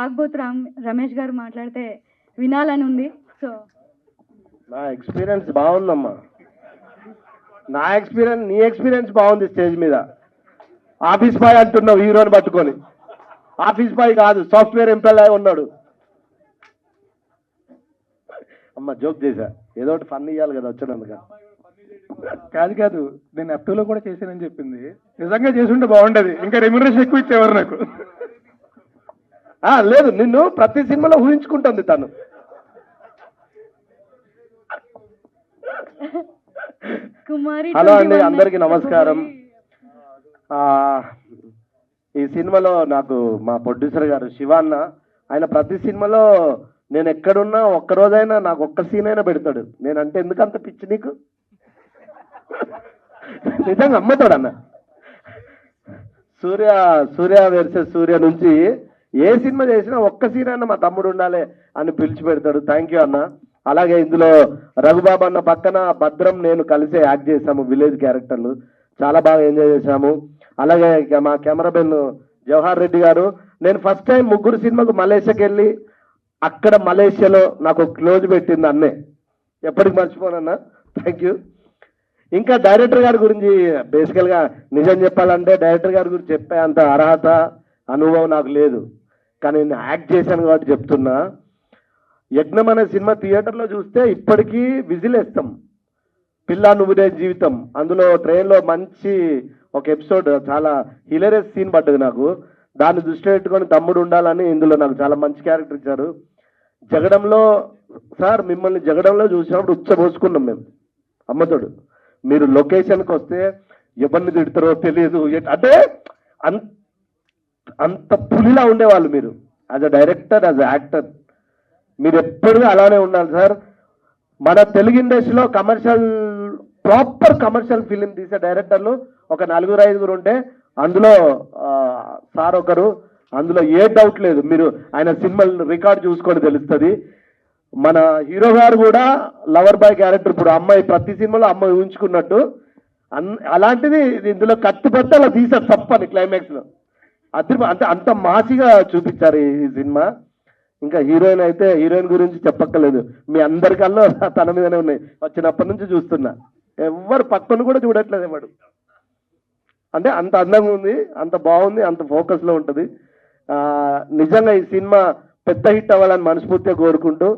తాగబోతు రామ్ రమేష్ గారు మాట్లాడితే వినాలని ఉంది సో నా ఎక్స్పీరియన్స్ బాగుందమ్మా. నా ఎక్స్పీరియన్స్ నీ ఎక్స్పీరియన్స్ బాగుంది స్టేజ్ మీద. ఆఫీస్ బాయ్ అంటున్నావు హీరోని పట్టుకొని. ఆఫీస్ బాయ్ కాదు సాఫ్ట్వేర్ ఎంప్లాయ్ ఉన్నాడు. అమ్మ జోక్ చేశా. ఏదో ఒకటి ఫన్ ఇవ్వాలి కదా వచ్చినందుక. కాదు కాదు. నేను F2 లో కూడా చేశానని చెప్పింది. నిజంగా చేసి ఉంటే బాగుండేది. ఇంకా రెమ్యునరేషన్ ఎక్కువ ఇచ్చేవారు నాకు. లేదు నిన్ను ప్రతి సినిమాలో ఊహించుకుంటుంది తను. హలో అండి 21 అందరికీ నమస్కారం. ఈ సినిమాలో నాకు మా ప్రొడ్యూసర్ గారు శివాన్న ఆయన ప్రతి సినిమాలో నేను ఎక్కడున్నా ఒక్క రోజైనా నాకు ఒక్క సీన్ అయినా పెడతాడు. నేనంటే ఎందుకు అంత పిచ్చి నీకు? నిజంగా అమ్మతాడు అన్న. సూర్య సూర్య వెర్సెస్ సూర్య నుంచి ఏ సినిమా చేసినా ఒక్క సీన్ అన్న మా తమ్ముడు ఉండాలి అని పిలిచి పెడతాడు. థ్యాంక్ యూ అన్న. అలాగే ఇందులో రఘుబాబు అన్న పక్కన భద్రం నేను కలిసే యాక్ట్ చేశాము విలేజ్ క్యారెక్టర్లు. చాలా బాగా ఎంజాయ్ చేశాము. అలాగే మా కెమెరామెన్ జవహర్ రెడ్డి గారు నేను ఫస్ట్ టైం ముగ్గురు సినిమాకు మలేషియాకి వెళ్ళి అక్కడ మలేషియాలో నాకు క్లోజ్ పెట్టింది అన్నే. ఎప్పటికి మర్చిపోనన్నా థ్యాంక్ యూ ఇంకా డైరెక్టర్ గారి గురించి బేసికల్గా నిజం చెప్పాలంటే డైరెక్టర్ గారి గురించి చెప్పే అంత అర్హత అనుభవం నాకు లేదు. కానీ నేను యాక్ట్ చేశాను కాబట్టి చెప్తున్నా. యజ్ఞం అనే సినిమా థియేటర్లో చూస్తే ఇప్పటికీ విజిల్ వేస్తాం. పిల్ల నువ్వుదే జీవితం. అందులో ట్రైన్లో మంచి ఒక ఎపిసోడ్ చాలా హిలరియస్ సీన్ పడ్డది నాకు. దాన్ని దృష్టిలో పెట్టుకొని తమ్ముడు ఉండాలని ఇందులో నాకు చాలా మంచి క్యారెక్టర్ ఇచ్చారు. జగడంలో సార్ మిమ్మల్ని జగడంలో చూసినప్పుడు ఉచ్చబోసుకున్నాం మేము. అమ్మతోడు. మీరు లొకేషన్కి వస్తే ఎవరిని తిడతారో తెలియదు అంటే అంత అంత పులిలా ఉండేవాళ్ళు మీరు. As a director as a actor మీరు ఎప్పుడు అలానే ఉండాలి సార్ మన తెలుగు ఇండస్ట్రీలో కమర్షియల్ ప్రాపర్ కమర్షియల్ ఫిలిం తీసే డైరెక్టర్లు ఒక నలుగురు ఐదుగురు ఉంటే అందులో సార్ ఒకరు అందులో ఏ డౌట్ లేదు. మీరు ఆయన సినిమాలు రికార్డ్ చూసుకొని తెలుస్తుంది. మన హీరో గారు కూడా లవర్ బాయ్ క్యారెక్టర్ ఇప్పుడు అమ్మాయి ప్రతి సినిమాలో అమ్మాయి ఊహించుకున్నట్టు. అన్ అలాంటిది ఇందులో కత్తిపట్టి అలా తీసారు తప్పని క్లైమాక్స్లో లో అంటే అంత మాసిగా చూపించారు ఈ సినిమా. ఇంకా హీరోయిన్ అయితే హీరోయిన్ గురించి చెప్పక్కర్లేదు. మీ అందరికల్లో తన మీదనే ఉన్నాయి. వచ్చినప్పటి నుంచి చూస్తున్నా. ఎవ్వరు పక్కన కూడా చూడట్లేదు ఎవడు. అంటే అంత అందంగా ఉంది అంత బాగుంది అంత ఫోకస్లో ఉంటుంది. నిజంగా ఈ సినిమా పెద్ద హిట్ అవ్వాలని మనస్ఫూర్తిగా కోరుకుంటూ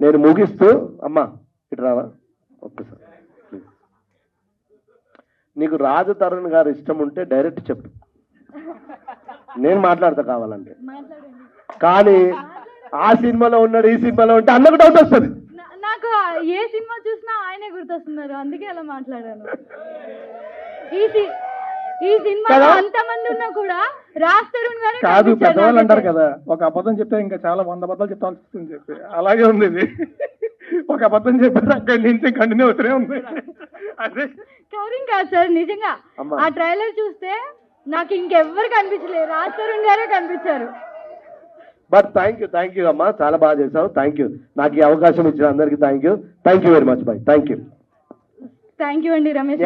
నేను ముగిస్తూ అమ్మా ఇటు రావా? ఒక్కసారి నీకు రాజు తరుణ్ గారు ఇష్టం ఉంటే డైరెక్ట్ చెప్పు. నేను మాట్లాడతా కావాలంటే. కానీ ఆ సినిమాలో ఉన్నాడు ఈ సినిమాలో ఉంటే అన్నకు డౌట్ వస్తుంది. నాకు ఏ సినిమా చూసినా ఆయనే గుర్తొస్తున్నారు అందుకే అలా మాట్లాడాను. ఈ ఈ సినిమాలో? అంతమంది ఉన్నా కూడా గారే కాదు పెద్దవాళ్ళు అంటారు. కదా ఒక అబద్ధం చెప్తే ఇంకా చాలా వంద అబద్ధాలు చెప్తాల్సి వస్తుంది చెప్పి. అలాగే ఉంది ఇది. ఒక అబద్ధం చెప్పారు అక్కడి నుంచి కంటిన్యూ అవుతూనే ఉంది. అదే కవరింగ్ కాదు సార్ నిజంగా. ఆ ట్రైలర్ చూస్తే నాకు ఇంకెవ్వరు కనిపించలేదు రాజ్ తరుణ్ గారే కనిపించారు. But thank you thank you అమ్మా. చాలా బాగా చేసావు థ్యాంక్ యూ నాకు ఈ అవకాశం ఇచ్చిన అందరికీ thank you thank you very much bye thank you thank you అండి రమేష్.